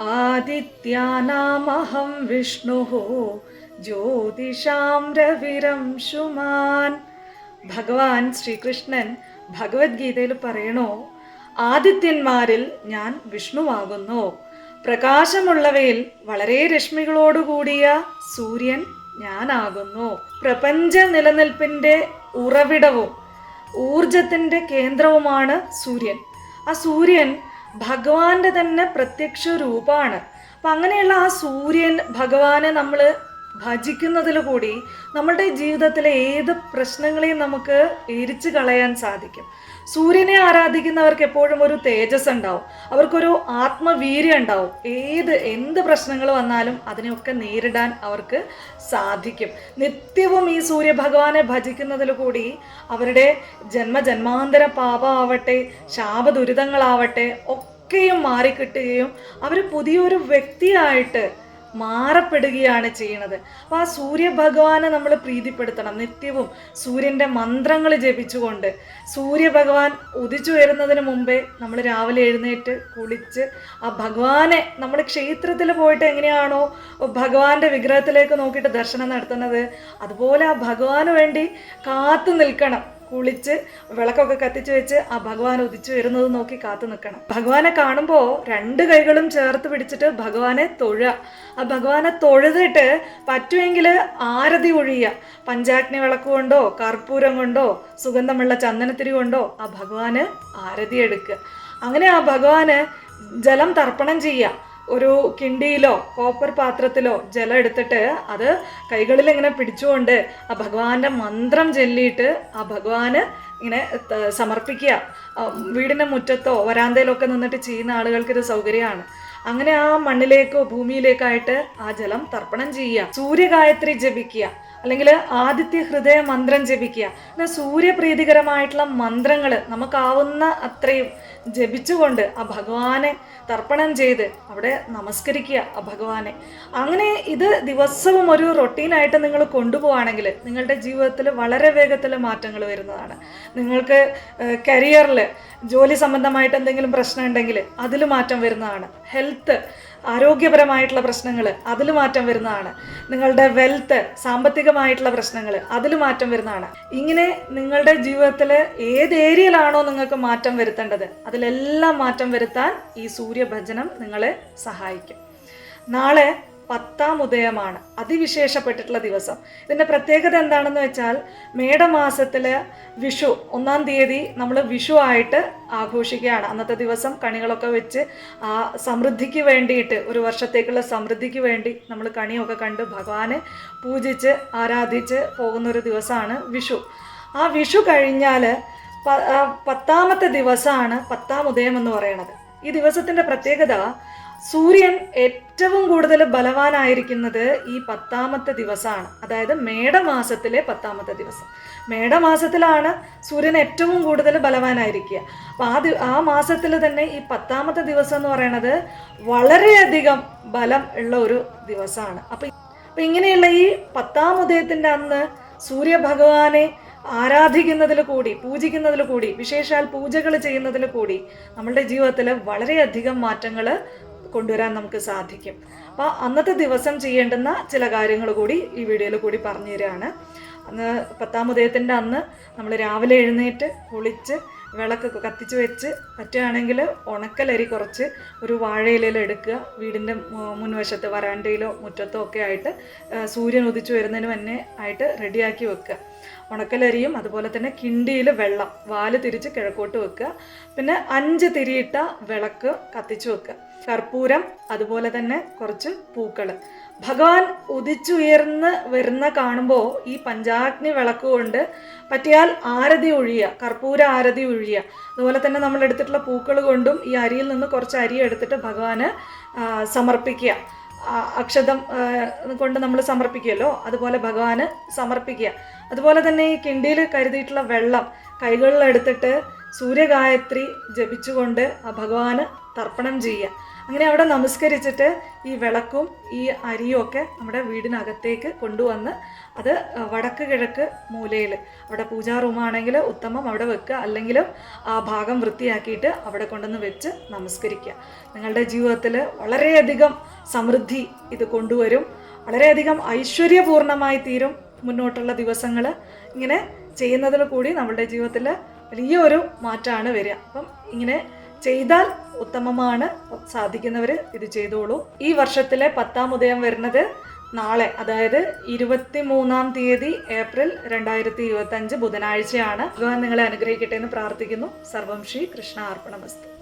ആദിത്യാനാമഹം വിഷ്ണു ജ്യോതിഷാം രവിരംശുമാൻ ഭഗവാൻ ശ്രീകൃഷ്ണൻ ഭഗവത്ഗീതയിൽ പറയണോ ആദിത്യന്മാരിൽ ഞാൻ വിഷ്ണുവാകുന്നു. പ്രകാശമുള്ളവയിൽ വളരെ രശ്മികളോടുകൂടിയ സൂര്യൻ ഞാനാകുന്നു. പ്രപഞ്ച നിലനിൽപ്പിന്റെ ഉറവിടവും ഊർജത്തിന്റെ കേന്ദ്രവുമാണ് സൂര്യൻ. ആ സൂര്യൻ ഭഗവാന്റെ തന്നെ പ്രത്യക്ഷ രൂപമാണ് അപ്പം അങ്ങനെയുള്ള ആ സൂര്യൻ ഭഗവാനെ നമ്മൾ ഭജിക്കുന്നതിൽ കൂടി നമ്മളുടെ ജീവിതത്തിലെ ഏത് പ്രശ്നങ്ങളെയും നമുക്ക് എരിച്ചു കളയാൻ സാധിക്കും. സൂര്യനെ ആരാധിക്കുന്നവർക്ക് എപ്പോഴും ഒരു തേജസ് ഉണ്ടാവും. അവർക്കൊരു ആത്മവീര്യം ഉണ്ടാവും. ഏത് എന്ത് പ്രശ്നങ്ങൾ വന്നാലും അതിനെയൊക്കെ നേരിടാൻ അവർക്ക് സാധിക്കും. നിത്യവും ഈ സൂര്യഭഗവാനെ ഭജിക്കുന്നതിൽ കൂടി അവരുടെ ജന്മജന്മാന്തര പാപമാവട്ടെ ശാപദുരിതങ്ങളാവട്ടെ ഒക്കെയും മാറിക്കിട്ടുകയും അവർ പുതിയൊരു വ്യക്തിയായിട്ട് മാറപ്പെടുകയാണ് ചെയ്യുന്നത് അപ്പോൾ ആ സൂര്യഭഗവാനെ നമ്മൾ പ്രീതിപ്പെടുത്തണം. നിത്യവും സൂര്യന്റെ മന്ത്രങ്ങൾ ജപിച്ചുകൊണ്ട് സൂര്യഭഗവാൻ ഉദിച്ചു വരുന്നതിന് മുമ്പേ നമ്മൾ രാവിലെ എഴുന്നേറ്റ് കുളിച്ച് ആ ഭഗവാനെ നമ്മൾ ക്ഷേത്രത്തിൽ പോയിട്ട് എങ്ങനെയാണോ ഭഗവാന്റെ വിഗ്രഹത്തിലേക്ക് നോക്കിയിട്ട് ദർശനം നടത്തുന്നത് അതുപോലെ ആ ഭഗവാന് വേണ്ടി കാത്തു നിൽക്കണം. കുളിച്ച് വിളക്കൊക്കെ കത്തിച്ചു വെച്ച് ആ ഭഗവാൻ ഉദിച്ചു വരുന്നത് നോക്കി കാത്തു നിൽക്കണം. ഭഗവാനെ കാണുമ്പോൾ രണ്ട് കൈകളും ചേർത്ത് പിടിച്ചിട്ട് ഭഗവാനെ തൊഴുക. ആ ഭഗവാനെ തൊഴുതിട്ട് പറ്റുമെങ്കിൽ ആരതി ഒഴിയുക. പഞ്ചാഗ്നി വിളക്ക് കൊണ്ടോ കർപ്പൂരം കൊണ്ടോ സുഗന്ധമുള്ള ചന്ദനത്തിരി കൊണ്ടോ ആ ഭഗവാന് ആരതി എടുക്കുക. അങ്ങനെ ആ ഭഗവാന് ജലം തർപ്പണം ചെയ്യുക. ഒരു കിണ്ടിയിലോ കോപ്പർ പാത്രത്തിലോ ജലം എടുത്തിട്ട് അത് കൈകളിൽ ഇങ്ങനെ പിടിച്ചുകൊണ്ട് ആ ഭഗവാന്റെ മന്ത്രം ചൊല്ലിയിട്ട് ആ ഭഗവാന് ഇങ്ങനെ സമർപ്പിക്കുക. വീടിന്റെ മുറ്റത്തോ വരാന്തയിലൊക്കെ നിന്നിട്ട് ചെയ്യുന്ന ആളുകൾക്ക് ഇത് സൗകര്യമാണ്. അങ്ങനെ ആ മണ്ണിലേക്കോ ഭൂമിയിലേക്കായിട്ട് ആ ജലം തർപ്പണം ചെയ്യുക. സൂര്യഗായത്രി ജപിക്കുക. അല്ലെങ്കിൽ ആദിത്യ ഹൃദയ മന്ത്രം ജപിക്കുക. പിന്നെ സൂര്യപ്രീതികരമായിട്ടുള്ള മന്ത്രങ്ങൾ നമുക്കാവുന്ന അത്രയും ജപിച്ചുകൊണ്ട് ആ ഭഗവാനെ തർപ്പണം ചെയ്ത് അവിടെ നമസ്കരിക്കുക ആ ഭഗവാനെ. അങ്ങനെ ഇത് ദിവസവും ഒരു റൊട്ടീനായിട്ട് നിങ്ങൾ കൊണ്ടുപോവുകയാണെങ്കിൽ നിങ്ങളുടെ ജീവിതത്തിൽ വളരെ വേഗത്തിൽ മാറ്റങ്ങൾ വരുന്നതാണ്. നിങ്ങൾക്ക് കരിയറിൽ ജോലി സംബന്ധമായിട്ട് എന്തെങ്കിലും പ്രശ്നം ഉണ്ടെങ്കിൽ അതിൽ മാറ്റം വരുന്നതാണ്. ഹെൽത്ത് ആരോഗ്യപരമായിട്ടുള്ള പ്രശ്നങ്ങൾ അതിൽ മാറ്റം വരുന്നതാണ്. നിങ്ങളുടെ വെൽത്ത് സാമ്പത്തികമായിട്ടുള്ള പ്രശ്നങ്ങൾ അതിൽ മാറ്റം വരുന്നതാണ്. ഇങ്ങനെ നിങ്ങളുടെ ജീവിതത്തിൽ ഏത് ഏരിയയിലാണോ നിങ്ങൾക്ക് മാറ്റം വരുത്തേണ്ടത് അതിലെല്ലാം മാറ്റം വരുത്താൻ ഈ സൂര്യഭജനം നിങ്ങളെ സഹായിക്കും. നാളെ പത്താം ഉദയമാണ്. അതിവിശേഷപ്പെട്ടിട്ടുള്ള ദിവസം. ഇതിന്റെ പ്രത്യേകത എന്താണെന്ന് വെച്ചാൽ മേടമാസത്തിൽ വിഷു ഒന്നാം തീയതി നമ്മൾ വിഷു ആയിട്ട് ആഘോഷിക്കുകയാണ്. അന്നത്തെ ദിവസം കണികളൊക്കെ വെച്ച് ആ സമൃദ്ധിക്ക് വേണ്ടിയിട്ട് ഒരു വർഷത്തേക്കുള്ള സമൃദ്ധിക്ക് വേണ്ടി നമ്മൾ കണിയൊക്കെ കണ്ട് ഭഗവാനെ പൂജിച്ച് ആരാധിച്ച് പോകുന്നൊരു ദിവസമാണ് വിഷു. ആ വിഷു കഴിഞ്ഞാൽ പത്താമത്തെ ദിവസമാണ് പത്താം ഉദയം എന്ന് പറയുന്നത്. ഈ ദിവസത്തിന്റെ പ്രത്യേകത സൂര്യൻ ഏറ്റവും കൂടുതൽ ബലവാനായിരിക്കുന്നത് ഈ പത്താമത്തെ ദിവസമാണ്. അതായത് മേടമാസത്തിലെ പത്താമത്തെ ദിവസം. മേടമാസത്തിലാണ് സൂര്യൻ ഏറ്റവും കൂടുതൽ ബലവാനായിരിക്കുക. അപ്പം ആ ആ മാസത്തിൽ തന്നെ ഈ പത്താമത്തെ ദിവസം എന്ന് പറയണത് വളരെയധികം ബലം ഉള്ള ഒരു ദിവസമാണ്. അപ്പം അപ്പം ഇങ്ങനെയുള്ള ഈ പത്താം ഉദയത്തിന്റെ അന്ന് സൂര്യഭഗവാനെ ആരാധിക്കുന്നതിൽ കൂടി പൂജിക്കുന്നതിൽ കൂടി വിശേഷാൽ പൂജകൾ ചെയ്യുന്നതിൽ കൂടി നമ്മളുടെ ജീവിതത്തിൽ വളരെയധികം മാറ്റങ്ങൾ കൊണ്ടുവരാൻ നമുക്ക് സാധിക്കും. അപ്പോൾ അന്നത്തെ ദിവസം ചെയ്യേണ്ടുന്ന ചില കാര്യങ്ങൾ കൂടി ഈ വീഡിയോയിൽ കൂടി പറഞ്ഞു തരികയാണ് അന്ന് പത്താം ഉദയത്തിന്റെ അന്ന് നമ്മൾ രാവിലെ എഴുന്നേറ്റ് കുളിച്ച് വിളക്കൊക്കെ കത്തിച്ച് വെച്ച് പറ്റുകയാണെങ്കിൽ ഉണക്കലരി കുറച്ച് ഒരു വാഴയിലയിൽ എടുക്കുക. വീടിന്റെ മുൻവശത്ത് വരാണ്ടയിലോ മുറ്റത്തോ ഒക്കെ ആയിട്ട് സൂര്യൻ ഉദിച്ചു വരുന്നതിന് മുന്നേ ആയിട്ട് റെഡിയാക്കി വെക്കുക. ഉണക്കലരിയും അതുപോലെ തന്നെ കിണ്ടിയിൽ വെള്ളം വാൽ തിരിച്ച് കിഴക്കോട്ട് വെക്കുക. പിന്നെ അഞ്ച് തിരിയിട്ട വിളക്ക് കത്തിച്ച് വെക്കുക. കർപ്പൂരം അതുപോലെ തന്നെ കുറച്ച് പൂക്കൾ ഭഗവാൻ ഉദിച്ചുയർന്ന് വരുന്ന കാണുമ്പോൾ ഈ പഞ്ചാഗ്നി വിളക്ക് കൊണ്ട് പറ്റിയാൽ ആരതി ഒഴിയുക കർപ്പൂര ആരതി ഒഴിയുക അതുപോലെ തന്നെ നമ്മൾ എടുത്തിട്ടുള്ള പൂക്കൾ കൊണ്ടും ഈ അരിയിൽ നിന്ന് കുറച്ച് അരി എടുത്തിട്ട് ഭഗവാന് സമർപ്പിക്കുക. അക്ഷതം കൊണ്ട് നമ്മൾ സമർപ്പിക്കുമല്ലോ അതുപോലെ ഭഗവാന് സമർപ്പിക്കുക. അതുപോലെ തന്നെ ഈ കിണ്ടിയിൽ കരുതിയിട്ടുള്ള വെള്ളം കൈകളിലെടുത്തിട്ട് സൂര്യഗായത്രി ജപിച്ചുകൊണ്ട് ആ ഭഗവാന് തർപ്പണം ചെയ്യുക അങ്ങനെ അവിടെ നമസ്കരിച്ചിട്ട് ഈ വിളക്കും ഈ അരിയും ഒക്കെ നമ്മുടെ വീടിനകത്തേക്ക് കൊണ്ടുവന്ന് അത് വടക്ക് കിഴക്ക് മൂലയിൽ അവിടെ പൂജാ റൂമാണെങ്കിൽ ഉത്തമം അവിടെ വെക്കുക. അല്ലെങ്കിലും ആ ഭാഗം വൃത്തിയാക്കിയിട്ട് അവിടെ കൊണ്ടുവന്ന് വെച്ച് നമസ്കരിക്കുക. നിങ്ങളുടെ ജീവിതത്തിൽ വളരെയധികം സമൃദ്ധി ഇത് കൊണ്ടുവരും. വളരെയധികം ഐശ്വര്യപൂർണമായി തീരും മുന്നോട്ടുള്ള ദിവസങ്ങൾ ഇങ്ങനെ ചെയ്യുന്നതിൽ കൂടി നമ്മളുടെ ജീവിതത്തിൽ വലിയ ഒരു മാറ്റമാണ് വരിക. അപ്പം ഇങ്ങനെ ചെയ്താൽ ഉത്തമമാണ്. സാധിക്കുന്നവർ ഇത് ചെയ്തോളൂ. ഈ വർഷത്തിലെ പത്താം ഉദയം വരുന്നത് നാളെ അതായത് ഇരുപത്തി മൂന്നാം തീയതി ഏപ്രിൽ രണ്ടായിരത്തി ഇരുപത്തി അഞ്ച് ബുധനാഴ്ചയാണ്. ഭഗവാൻ നിങ്ങളെ അനുഗ്രഹിക്കട്ടെ എന്ന് പ്രാർത്ഥിക്കുന്നു. സർവം ശ്രീ കൃഷ്ണ അർപ്പണമസ്തു